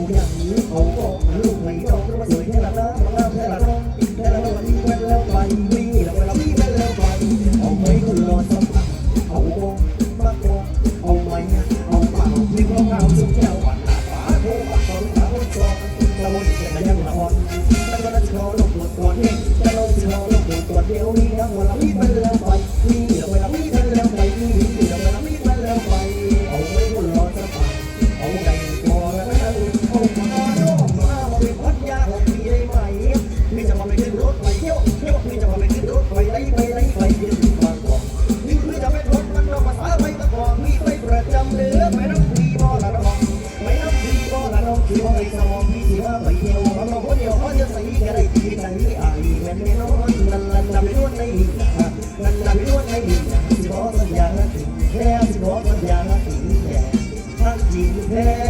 องอย่าเขาก็ลูกไหลดอกมาสวยขนาดนั้าแล้วขนาดนั้นอีกแล้ววันนี้เปแล้วไปวิ่แล้วเวบินแล้วไปเอาไว้คนรสมผัเอาโกมากโเอาไว้เอาปล่าไม่ก็เปาสุดแก้วหนหนฝาโทรมาตอนหาวันจองตะวันเกิดยังละอ่อนตะวันจะขอลบหลบก่อนเอง ที่ว่าอ้สมองที่ที่ว่าไม่เดียวมันก็คนเดียวเขาจะใส่กันได้ดีใจอ่านมันไม่นอนนั่นนั่นนั่นไม่นวดในหินนั่นนั่นไม่นวดในหินสิบอสัญญาถึงแค่สิบอสัญญาถึงแค่ทักจริงแค่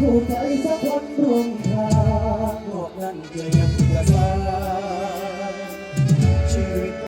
ผู้ใจสักคนรวมทางบอกนั่ย